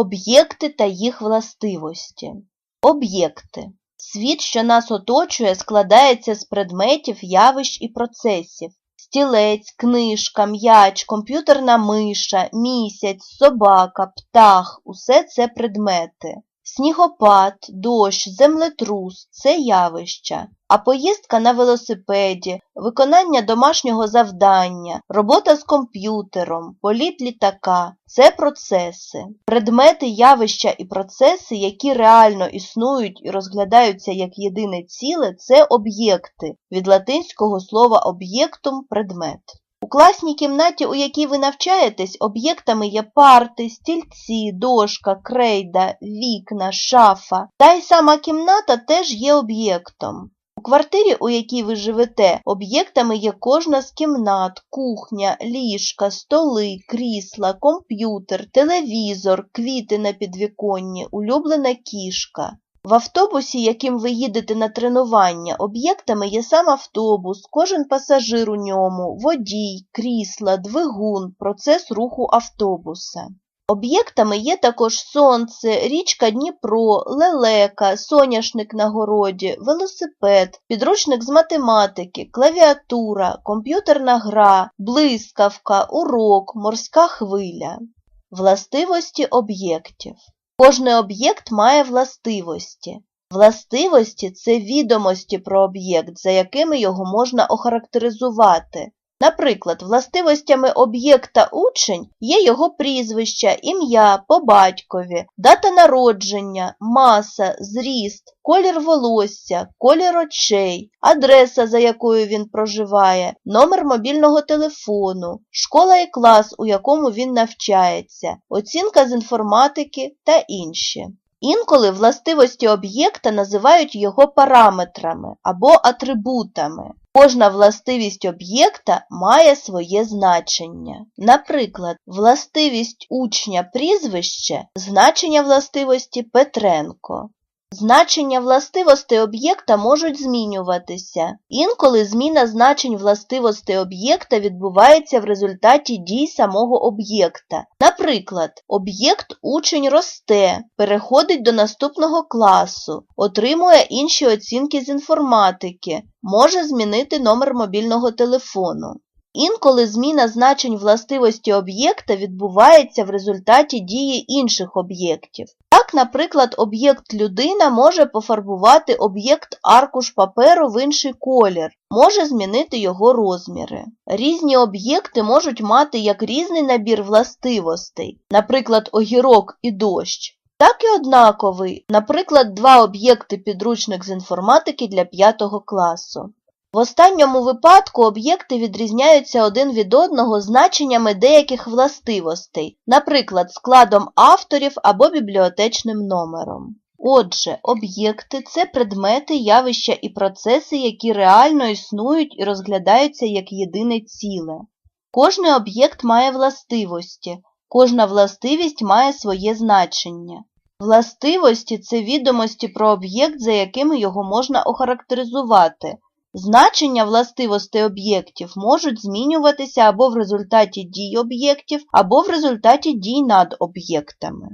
Об'єкти та їх властивості. Об'єкти. Світ, що нас оточує, складається з предметів, явищ і процесів. Стілець, книжка, м'яч, комп'ютерна миша, місяць, собака, птах усе це предмети. Снігопад, дощ, землетрус це явища, а поїздка на велосипеді, виконання домашнього завдання, робота з комп'ютером, політ літака це процеси. Предмети, явища і процеси, які реально існують і розглядаються як єдине ціле, це об'єкти від латинського слова об'єктум предмет. У класній кімнаті, у якій ви навчаєтесь, об'єктами є парти, стільці, дошка, крейда, вікна, шафа. Та й сама кімната теж є об'єктом. У квартирі, у якій ви живете, об'єктами є кожна з кімнат, кухня, ліжка, столи, крісла, комп'ютер, телевізор, квіти на підвіконні, улюблена кішка. В автобусі, яким ви їдете на тренування, об'єктами є сам автобус, кожен пасажир у ньому, водій, крісла, двигун, процес руху автобуса. Об'єктами є також сонце, річка Дніпро, лелека, соняшник на городі, велосипед, підручник з математики, клавіатура, комп'ютерна гра, блискавка, урок, морська хвиля. Властивості об'єктів. Кожний об'єкт має властивості. Властивості це відомості про об'єкт, за якими його можна охарактеризувати. Наприклад, властивостями об'єкта учень є його прізвище, ім'я по батькові, дата народження, маса, зріст, колір волосся, колір очей, адреса, за якою він проживає, номер мобільного телефону, школа і клас, у якому він навчається, оцінка з інформатики та інші. Інколи властивості об'єкта називають його параметрами або атрибутами. Кожна властивість об'єкта має своє значення. Наприклад, властивість учня прізвище значення властивості Петренко. Значення властивостей об'єкта можуть змінюватися. Інколи зміна значень властивостей об'єкта відбувається в результаті дій самого об'єкта. Наприклад, об'єкт учень росте, переходить до наступного класу, отримує інші оцінки з інформатики, може змінити номер мобільного телефону. Інколи зміна значень властивості об'єкта відбувається в результаті дії інших об'єктів. Так, наприклад, об'єкт людина може пофарбувати об'єкт аркуш паперу в інший колір, може змінити його розміри. Різні об'єкти можуть мати як різний набір властивостей, наприклад, огірок і дощ, так і однаковий, наприклад, два об'єкти підручник з інформатики для 5 класу. В останньому випадку об'єкти відрізняються один від одного значеннями деяких властивостей, наприклад, складом авторів або бібліотечним номером. Отже, об'єкти це предмети, явища і процеси, які реально існують і розглядаються як єдине ціле. Кожний об'єкт має властивості, кожна властивість має своє значення. Властивості це відомості про об'єкт, за якими його можна охарактеризувати. Значення властивостей об'єктів можуть змінюватися або в результаті дій об'єктів, або в результаті дій над об'єктами.